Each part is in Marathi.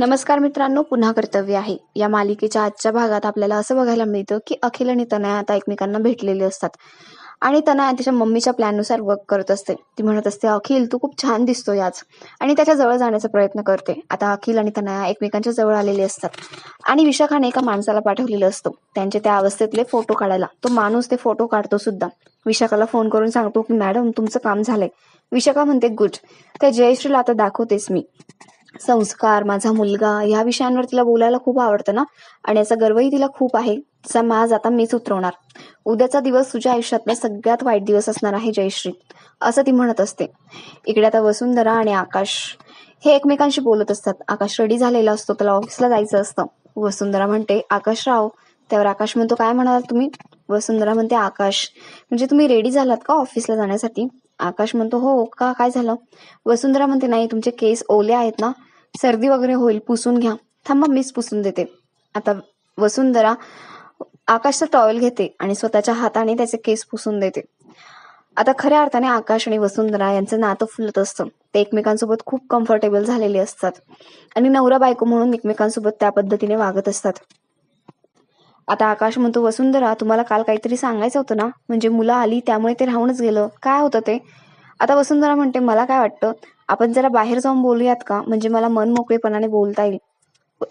नमस्कार मित्रांनो पुन्हा कर्तव्य आहे. या मालिकेच्या आजच्या भागात आपल्याला असं बघायला मिळतं की अखिल आणि तनया आता एकमेकांना भेटलेले असतात. आणि तनया तिच्या मम्मीच्या प्लॅननुसार वर्क करत असते. ती म्हणत असते अखिल तू खूप छान दिसतोय आज. आणि त्याच्याजवळ जाण्याचा प्रयत्न करते. आता अखिल आणि तनया एकमेकांच्या जवळ आलेले असतात. आणि विशाखाने एका माणसाला पाठवलेलं असतो. त्यांचे त्या अवस्थेतले फोटो काढायला. तो माणूस ते फोटो काढतो सुद्धा. विशाखाला फोन करून सांगतो की मॅडम तुमचं काम झालंय. विशाखा म्हणते गुड. त्या जयश्रीला आता दाखवतेस मी. संस्कार माझा मुलगा या विषयांवर तिला बोलायला खूप आवडतं ना. आणि याचा गर्वही तिला खूप आहे. तिचा माज आता मीच उतरवणार. उद्याचा दिवस तुझ्या आयुष्यातला सगळ्यात वाईट दिवस असणार आहे जयश्री. असं ती म्हणत असते. इकडे आता वसुंधरा आणि आकाश हे एकमेकांशी बोलत असतात. आकाश रेडी झालेला असतो त्याला ऑफिसला जायचं असतं. वसुंधरा म्हणते आकाशराव त्यावर आकाश म्हणतो काय म्हणालात तुम्ही? वसुंधरा म्हणते आकाश म्हणजे तुम्ही रेडी झालात का ऑफिसला जाण्यासाठी? आकाश म्हणतो हो का काय झालं? वसुंधरा म्हणते नाही तुमचे केस ओले आहेत ना. सर्दी वगैरे होईल पुसून घ्या. थांबा मीच पुसून देते. आता वसुंधरा आकाशचा टॉवेल घेते आणि स्वतःच्या हाताने त्याचे केस पुसून देते. आता खऱ्या अर्थाने आकाश आणि वसुंधरा यांचं नातं फुलत असतं. ते एकमेकांसोबत खूप कम्फर्टेबल झालेले असतात. आणि नवरा बायको म्हणून एकमेकांसोबत त्या पद्धतीने वागत असतात. आता आकाश म्हणतो वसुंधरा तुम्हाला काल काहीतरी सांगायचं होतं ना? म्हणजे मुलं आली त्यामुळे ते राहूनच गेलं. काय होतं ते? आता वसुंधरा म्हणते मला काय वाटतं? आपण जरा बाहेर जाऊन बोलूयात का? म्हणजे मला मन मोकळेपणाने बोलता येईल.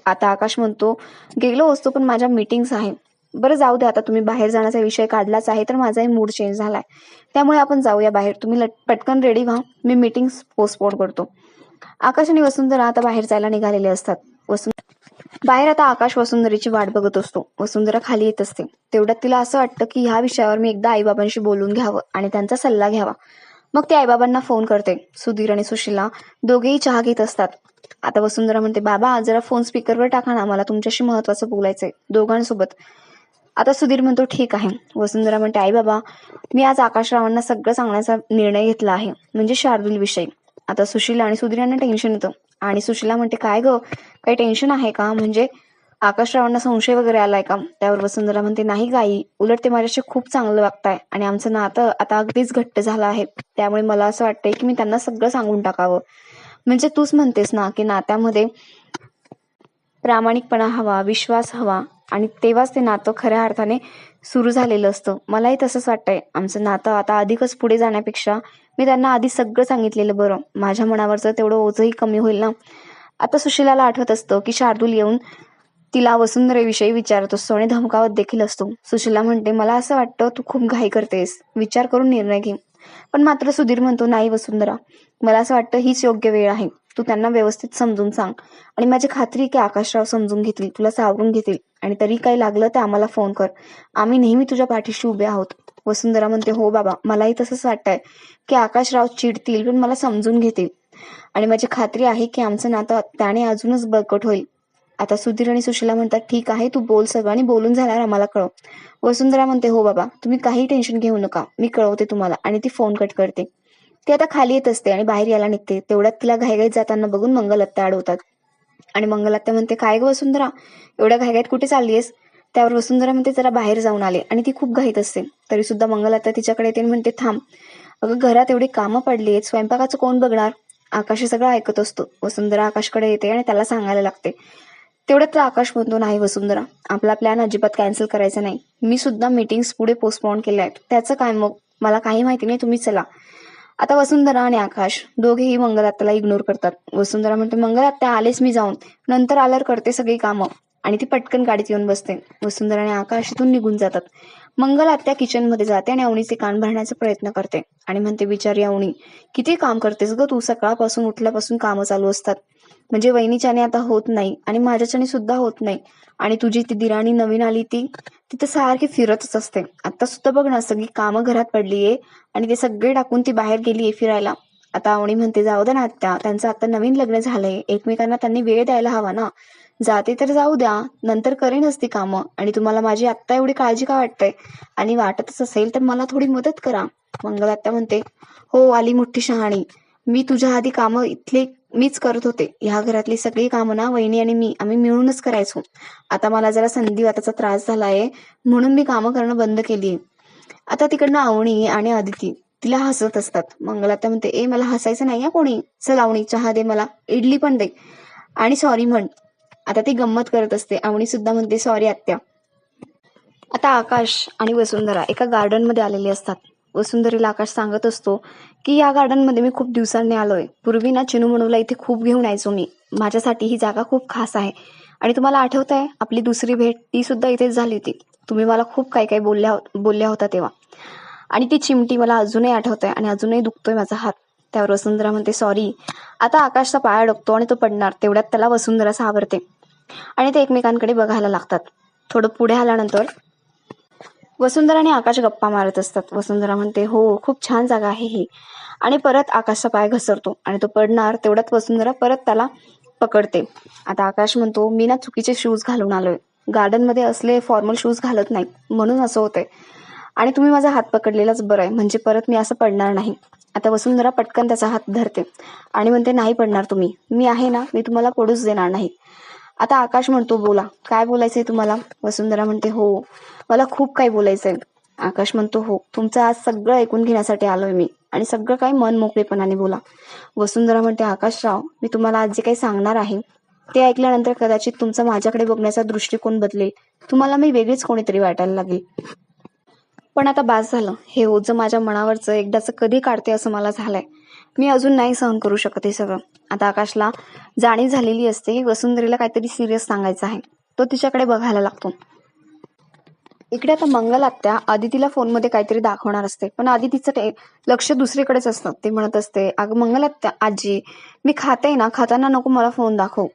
आता आकाश म्हणतो गेलो असतो पण माझ्या मीटिंग्स आहे बरं जाऊ दे आता. तुम्ही बाहेर जाण्याचा विषय काढलाच आहे तर माझाही मूड चेंज झालाय. त्यामुळे आपण जाऊया बाहेर. तुम्ही लट- पटकन रेडी व्हा. मी मीटिंग्स पोस्टपोन करतो. आकाश आणि वसुंधरा आता बाहेर जायला निघालेले असतात. वसुंधरा बाहेर आता आकाश वसुंधरेची वाट बघत असतो. वसुंधरा खाली येत असते. तेवढ्यात तिला असं वाटतं की ह्या विषयावर मी एकदा आईबाबांशी बोलून घ्यावं आणि त्यांचा सल्ला घ्यावा. मग ते आईबाबांना फोन करते सुधीर आणि सुशीला दोघेही चहा घेत असतात. आता वसुंधरा म्हणते बाबा जरा फोन स्पीकरवर टाका ना मला तुमच्याशी महत्वाचं बोलायचंय दोघांसोबत. आता सुधीर म्हणतो ठीक आहे. वसुंधरा म्हणते आई बाबा मी आज आकाशरावांना सगळं सांगण्याचा निर्णय घेतला आहे म्हणजे शार्दूल विषयी. आता सुशीला आणि सुधीर यांना टेन्शन येतं. आणि सुशीला म्हणते काय ग काही टेन्शन आहे का? म्हणजे आकाशरावांना संशय वगैरे आलाय का? त्यावर वसुंधरा म्हणते नाही गाई उलट ते माझ्याशी खूप चांगलं वागताय आणि आमचं नातं आता अगदीच घट्ट झालं आहे. त्यामुळे मला असं वाटतंय की मी त्यांना सगळं सांगून टाकावं. म्हणजे तूच म्हणतेस ना की नात्यामध्ये प्रामाणिकपणा हवा विश्वास हवा आणि तेव्हाच ते नातं खऱ्या अर्थाने सुरू झालेलं असतं. मलाही तसंच वाटतंय. आमचं नातं आता अधिकच पुढे जाण्यापेक्षा मी त्यांना आधी सगळं सांगितलेलं बरं. माझ्या मनावरचं तेवढं ओझही कमी होईल ना? आता सुशिलाला आठवत असतं की शार्दूल येऊन तिला वसुंधरेविषयी विचारत असतो आणि धमकावत देखील असतो. सुशीला म्हणते मला असं वाटतं तू खूप घाई करतेस. विचार करून निर्णय घे. पण मात्र सुधीर म्हणतो नाही वसुंधरा मला असं वाटतं हीच योग्य वेळ आहे. तू त्यांना व्यवस्थित समजून सांग. आणि माझी खात्री की आकाशराव समजून घेतील तुला सावरून घेतील. आणि तरी काही लागलं तर आम्हाला फोन कर. आम्ही नेहमी तुझ्या पाठीशी उभे आहोत. वसुंधरा म्हणते हो बाबा मलाही तसंच वाटतंय की आकाशराव चिडतील पण मला समजून घेतील. आणि माझी खात्री आहे की आमचं नातं त्याने अजूनच बळकट होईल. आता सुधीर आणि सुशीला म्हणतात ठीक आहे तू बोल सगळं आणि बोलून झाल्यावर आम्हाला कळव. वसुंधरा म्हणते हो बाबा तुम्ही काही टेन्शन घेऊ नका मी कळवते तुम्हाला. आणि ती फोन कट करते. ती आता खाली येत असते आणि बाहेर यायला निघते. तेवढ्यात तिला घाईघाईत जाताना बघून मंगलत्या अडवतात आणि मंगलत्या म्हणते काय ग वसुंधरा एवढ्या घाईघाईत कुठे चाललीयस? त्यावर वसुंधरा म्हणते जरा बाहेर जाऊन आले. आणि ती खूप घाईत असते. तरी सुद्धा मंगलत्या तिच्याकडे येते आणि म्हणते थांब अगं घरात एवढी कामं पडली आहेत स्वयंपाकाचं कोण बघणार? आकाश सगळं ऐकत असतो. वसुंधरा आकाशकडे येते आणि त्याला सांगायला लागते तेवढ्यात तर आकाश म्हणतो नाही वसुंधरा. आपला प्लॅन अजिबात कॅन्सल करायचा नाही. मी सुद्धा मीटिंग्स पुढे पोस्टपोन केल्या आहेत. त्याचं काय मग? मला काही माहिती नाही तुम्ही चला. आता वसुंधरा आणि आकाश दोघेही मंगलात्याला इग्नोर करतात. वसुंधरा म्हणते मंगलात्या आलेच मी जाऊन. नंतर आल्यावर करते सगळी कामं. आणि ती पटकन गाडीत येऊन बसते. वसुंधरा आणि आकाश इथून निघून जातात. मंगल आत्या किचनमध्ये जाते आणि अवनीचे कान भरण्याचा प्रयत्न करते. आणि म्हणते बिचारी अवनी किती काम करतेस ग तू? सकाळपासून उठल्यापासून कामं चालू असतात. म्हणजे वहिनीच्याने आता होत नाही आणि माझ्याच्याने सुद्धा होत नाही. आणि तुझी ती दिराणी नवीन आली ती तिथे सारखी फिरतच असते. आता सुद्धा बघ ना सगळी कामं घरात पडलीये आणि ते सगळे टाकून ती बाहेर गेलीये फिरायला. आता अवणी म्हणते जाऊ दे ना आत्या त्यांचं आता नवीन लग्न झालंय. एकमेकांना त्यांनी वेळ द्यायला हवा ना. जाते तर जाऊ द्या नंतर करेनच ती कामं. आणि तुम्हाला माझी आत्ता एवढी काळजी का वाटतंय? आणि वाटतच असेल तर मला थोडी मदत करा मंगल आत्या म्हणते. हो आली मोठी शहाणी. मी तुझ्या आधी कामं इथले मीच करत होते. ह्या घरातली सगळी कामं ना वहिनी आणि मी आम्ही मिळूनच करायचो. आता मला जरा संधिवाताचा त्रास झालाय म्हणून मी कामं करणं बंद केली आता तिकडनं आवणी आणि आदिती तिला हसत असतात. मंगलाता म्हणते ए मला हसायचं नाही कोणी? चल आवणी चहा दे मला इडली पण दे. आणि सॉरी म्हण आता ती गंमत करत असते. आवणी सुद्धा म्हणते सॉरी आत्या. आता आकाश आणि वसुंधरा एका गार्डनमध्ये आलेले असतात. वसुंधरीला आकाश सांगत असतो की या गार्डनमध्ये मी खूप दिवसांनी आलोय. पूर्वी ना चिनू मनूला इथे खूप घेऊन यायचो मी. माझ्यासाठी ही जागा खूप खास आहे. आणि तुम्हाला आठवत आहे आपली दुसरी भेट ती सुद्धा इथेच झाली होती. तुम्ही मला खूप काही काही बोलल्या बोलल्या होता तेव्हा. आणि ती चिमटी मला अजूनही आठवत आहे आणि अजूनही दुखतोय माझा हात. त्यावर वसुंधरा म्हणते सॉरी आता आकाशचा पाया अडकतो आणि तो पडणार. तेवढ्यात त्याला वसुंधरा सावरते. आणि ते एकमेकांकडे बघायला लागतात. थोडं पुढे आल्यानंतर वसुंधरा आणि आकाश गप्पा मारत असतात. वसुंधरा म्हणते हो खूप छान जागा आहे ही. आणि परत आकाशचा पाय घसरतो आणि तो पडणार तेवढ्यात वसुंधरा परत त्याला पकडते. आता आकाश म्हणतो मी ना चुकीचे शूज घालून आलोय. गार्डनमध्ये असले फॉर्मल शूज घालत नाही. म्हणून असं होतंय. आणि तुम्ही माझा हात पकडलेलाच बरं आहे. म्हणजे परत मी असं पडणार नाही. आता वसुंधरा पटकन त्याचा हात धरते आणि म्हणते नाही पडणार तुम्ही. मी आहे ना मी तुम्हाला पडूच देणार नाही. आता आकाश म्हणतो बोला काय बोलायचंय तुम्हाला? वसुंधरा म्हणते हो मला खूप काही बोलायचंय. आकाश म्हणतो हो तुमचं आज सगळं ऐकून घेण्यासाठी आलोय मी आणि सगळं काही मन मोकळेपणाने बोला. वसुंधरा म्हणते आकाशराव मी तुम्हाला आज जे काही सांगणार आहे ते ऐकल्यानंतर कदाचित तुमचा माझ्याकडे बघण्याचा दृष्टिकोन बदलेल. तुम्हाला मी वेगळीच कोणीतरी वाटायला लागेल. पण आता बास झालं. हे ओझं माझ्या मनावरचं एकदाच कधी काढते असं मला झालंय. मी अजून नाही सहन करू शकत हे सगळं. आता आकाशला जाणीव झालेली असते की वसुंधरीला काहीतरी सिरियस सांगायचं आहे. तो तिच्याकडे बघायला लागतो. इकडे आता मंगल आत्या आदितीला फोनमध्ये काहीतरी दाखवणार असते. पण आदितीचं ते लक्ष दुसरीकडेच असतं. ते म्हणत असते अगं मंगल आत्या आजी मी खाते ना खाताना नको मला फोन दाखव.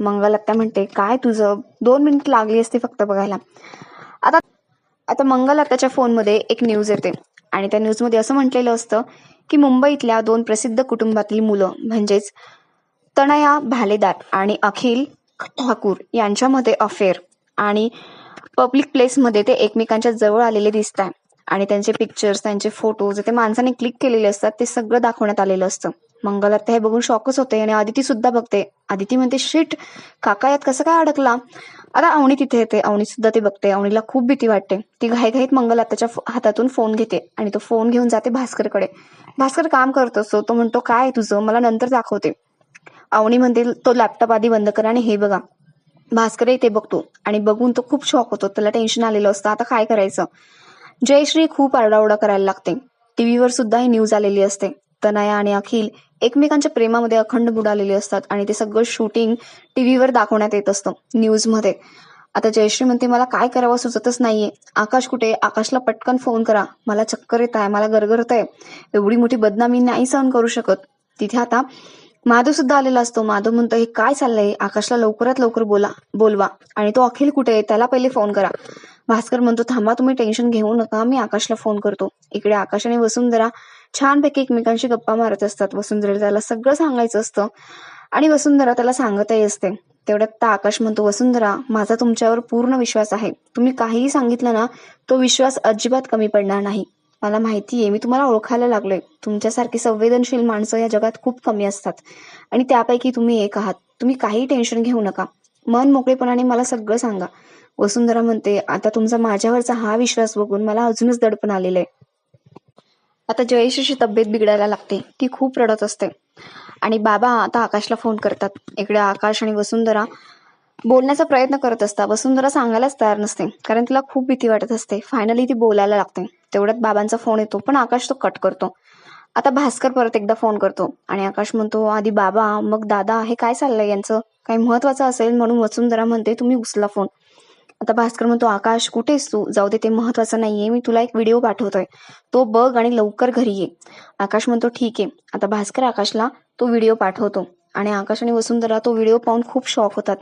मंगल आत्या म्हणते काय तुझं? दोन मिनिट लागली असते फक्त बघायला. आता आता मंगल आत्याच्या फोनमध्ये एक न्यूज येते. आणि त्या न्यूजमध्ये असं म्हटलेलं असतं की मुंबईतल्या दोन प्रसिद्ध कुटुंबातली मुलं म्हणजेच तनया भालेदार आणि अखिल ठाकूर यांच्यामध्ये अफेअर आणि पब्लिक प्लेसमध्ये ते एकमेकांच्या जवळ आलेले दिसत आहे आणि त्यांचे पिक्चर्स त्यांचे फोटोज ते माणसाने क्लिक केलेले असतात ते सगळं दाखवण्यात आलेलं असतं. मंगलात हे बघून शॉकच होते आणि आदिती सुद्धा बघते. आदिती म्हणते शिट काका यात कसं काय अडकला? आता अवणी तिथे येते. अवणी सुद्धा ते बघते. अवणीला खूप भीती वाटते. ती घाईघाईत मंगल त्याच्या हातातून फोन घेते आणि तो फोन घेऊन जाते भास्करकडे. भास्कर काम करत. असतो तो म्हणतो काय तुझं? मला नंतर दाखवते. अवणी म्हणते तो लॅपटॉप आधी बंद करा आणि हे बघा. भास्करही ते बघतो आणि बघून तो खूप शॉक होतो. त्याला टेन्शन आलेलं असतं. आता काय करायचं? जयश्री खूप आरडाओरडा करायला लागते. टीव्हीवर सुद्धा ही न्यूज आलेली असते. तनया आणि अखिल एकमेकांच्या प्रेमामध्ये अखंड बुडालेले असतात आणि ते सगळं शूटिंग टीव्हीवर दाखवण्यात येत असतं न्यूजमध्ये. आता जयश्री म्हणते मला काय करावं सुचतच नाहीये. आकाश कुठे आकाशला पटकन फोन करा. मला चक्कर येत आहे मला गरगरत आहे एवढी मोठी बदनामी नाही सहन करू शकत. तिथे आता माधव सुद्धा आलेला असतो. माधव म्हणतो हे काय चाललंय? आकाशला लवकरात लवकर बोला बोलवा. आणि तो अखिल कुठे आहे? त्याला पहिले फोन करा. भास्कर म्हणतो थांबा तुम्ही टेन्शन घेऊ नका. मी आकाशला फोन करतो. इकडे आकाशाने वसुंधरा छानपैकी एकमेकांशी गप्पा मारत असतात. वसुंधरा त्याला सगळं सांगायचं असतं. आणि वसुंधरा त्याला सांगतही असते. तेवढ्यात तर आकाश म्हणतो वसुंधरा माझा तुमच्यावर पूर्ण विश्वास आहे. तुम्ही काहीही सांगितलं ना तो विश्वास अजिबात कमी पडणार नाही. मला माहिती आहे मी तुम्हाला ओळखायला लागलोय. तुमच्यासारखी संवेदनशील माणसं या जगात खूप कमी असतात. आणि त्यापैकी तुम्ही एक आहात. तुम्ही काही टेन्शन घेऊ नका. मन मोकळेपणाने मला सगळं सांगा. वसुंधरा म्हणते आता तुमचा माझ्यावरचा हा विश्वास बघून मला अजूनच दडपण आलेलं आहे. आता जयशीची तब्येत बिघडायला लागते. ती खूप रडत असते. आणि बाबा आता आकाशला फोन करतात. इकडे आकाश आणि वसुंधरा बोलण्याचा प्रयत्न करत असता वसुंधरा सांगायलाच तयार नसते. कारण तिला खूप भीती वाटत असते. फायनली ती बोलायला लागते. तेवढ्यात बाबांचा फोन येतो. पण आकाश तो कट करतो. आता भास्कर परत एकदा फोन करतो. आणि आकाश म्हणतो आधी बाबा मग दादा हे काय चाललंय यांचं? काही महत्वाचं असेल म्हणून वसुंधरा म्हणते तुम्ही उचला फोन आता भास्कर म्हणतो आकाश कुठेस तू? जाऊ दे ते महत्वाचं नाहीये. मी तुला एक व्हिडिओ पाठवतोय. तो बघ आणि लवकर घरी ये. आकाश म्हणतो ठीक आहे. आता भास्कर आकाशला तो व्हिडिओ पाठवतो. आणि आकाश आणि वसुंधरा तो व्हिडिओ पाहून खूप शॉक होतात.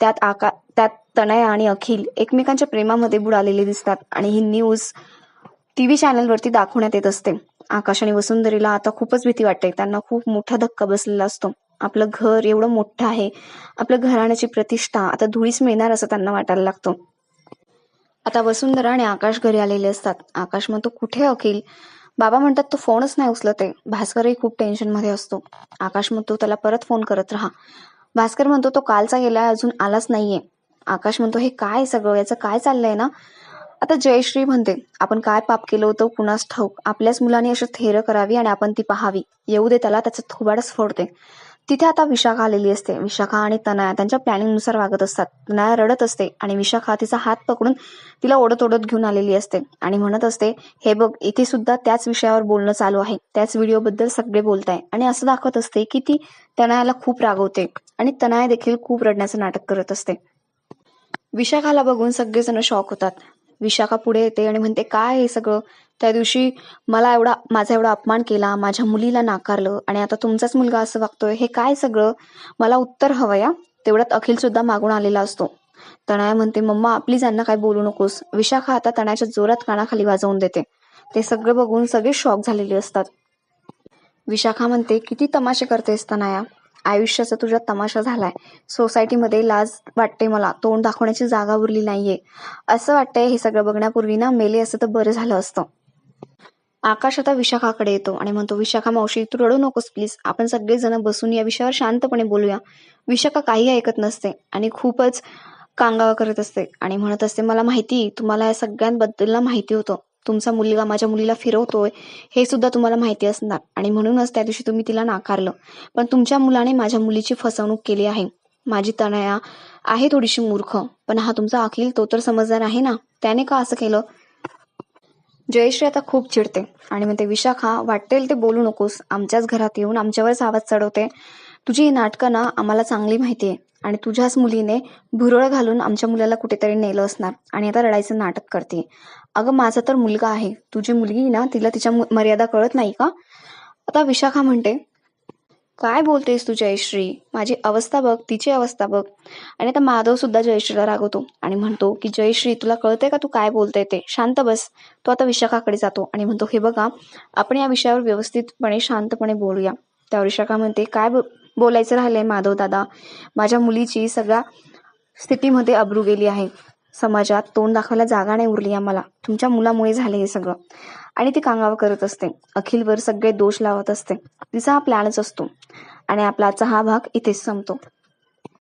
त्यात आका त्यात तनय आणि अखिल एकमेकांच्या प्रेमामध्ये बुडालेले दिसतात आणि ही न्यूज टी व्ही चॅनलवरती दाखवण्यात येत असते. आकाश आणि वसुंधरीला आता खूपच भीती वाटते. त्यांना खूप मोठा धक्का बसलेला असतो. आपलं घर एवढं मोठं आहे. आपलं घराण्याची प्रतिष्ठा आता धुळीस मिळणार असं त्यांना वाटायला लागतो. आता वसुंधरा आणि आकाश घरी आलेले असतात. आकाश म्हणतो कुठे अखिल? बाबा म्हणतात तो फोनच नाही उचलत आहे. भास्करही खूप टेन्शनमध्ये असतो. आकाश म्हणतो त्याला परत फोन करत राहा. भास्कर म्हणतो तो कालचा गेला अजून आलाच नाहीये. आकाश म्हणतो हे काय सगळं? याचं काय चाललंय ना? आता जयश्री म्हणते आपण काय पाप केलं होतं हो, कुणास ठाऊक? आपल्याच मुलांनी अशी थेर करावी आणि आपण ती पहावी. येऊ दे त्याला त्याचं थोबाडच फोडते. तिथे आता विशाखा आलेली असते. विशाखा आणि तनया त्यांच्या प्लॅनिंगनुसार वागत असतात. तनया रडत असते आणि विशाखा तिचा हात पकडून तिला ओढत ओढत घेऊन आलेली असते आणि म्हणत असते हे बघ इथे सुद्धा त्याच विषयावर बोलणं चालू आहे. त्याच व्हिडिओबद्दल सगळे बोलताय. आणि असं दाखवत असते की ती तनयाला खूप रागवते आणि तनया देखील खूप रडण्याचं नाटक करत असते. विशाखाला बघून सगळेजण शॉक होतात. विशाखा पुढे येते आणि म्हणते काय हे सगळं? त्या दिवशी मला एवढा माझा एवढा अपमान केला माझ्या मुलीला नाकारलं आणि आता तुमचाच मुलगा असं वागतोय हे काय सगळं? मला उत्तर हवं या. तेवढ्यात अखिल सुद्धा मागून आलेला असतो. तणाया म्हणते मम्मा आपली ज्यांना काय बोलू नकोस. विशाखा आता तणाच्या जोरात कानाखाली वाजवून देते. ते सगळं बघून सगळे शॉक झालेले असतात. विशाखा म्हणते किती तमाशे करतेस तनया आयुष्याचा तुझ्या तमाशा झालाय. सोसायटीमध्ये लाज वाटते मला. तोंड दाखवण्याची जागा उरली नाहीये. असं वाटतंय हे सगळं बघण्यापूर्वी ना मेले असं तर बरं झालं असतं. आकाश आता विशाखाकडे येतो आणि म्हणतो विशाखा मावशी तू रडू नकोस प्लीज आपण सगळेजण बसून या विषयावर शांतपणे बोलूया. विशाखा काही ऐकत नसते आणि खूपच कांगावा करत असते आणि म्हणत असते मला माहिती तुम्हाला या सगळ्यांबद्दलला माहिती होतं. तुमचा मुलगा माझ्या मुलीला फिरवतोय हे सुद्धा तुम्हाला माहिती असणार. आणि म्हणूनच त्या दिवशी तुम्ही तिला नाकारलं. पण तुमच्या मुलाने माझ्या मुलीची फसवणूक केली आहे. माझी तनया आहे थोडीशी मूर्ख पण हा तुमचा अखिल तो तर समजदार आहे ना? त्याने का असं केलं? जयश्री आता खूप चिडते आणि म्हणते विशाखा वाटेल ते बोलू नकोस. आमच्याच घरात येऊन आमच्यावरच आवाज चढवते. तुझी ही नाटकं ना आम्हाला चांगली माहिती आहे आणि तुझ्याच मुलीने भुरळ घालून आमच्या मुलाला कुठेतरी नेलं असणार आणि आता रडायचं नाटक करते. अगं माझा तर मुलगा आहे. तुझी मुलगी ना तिला तिच्या मर्यादा कळत नाही का? आता विशाखा म्हणते काय बोलतेस तू जयश्री? माझी अवस्था बघ तिची अवस्था बघ. आणि आता माधव सुद्धा जयश्रीला रागवतो आणि म्हणतो की जयश्री तुला कळतंय का तू काय बोलते ते? शांत बस. तो आता विशाखाकडे जातो. आणि म्हणतो हे बघा आपण या विषयावर व्यवस्थितपणे शांतपणे बोलूया. त्यावर विशाखा म्हणते काय बो- बोलायचं राहिलंय माधव दादा? माझ्या मुलीची सगळ्या स्थितीमध्ये अब्रू गेली आहे. समाजात तोंड दाखवायला जागा नाही उरली आम्हाला. तुमच्या मुलामुळे झाले हे सगळं. आणि ती कांगावा करत असते. अखिलवर सगळे दोष लावत असते. तिचा हा प्लॅनच असतो. आणि आपला आजचा हा भाग इथेच संपतो.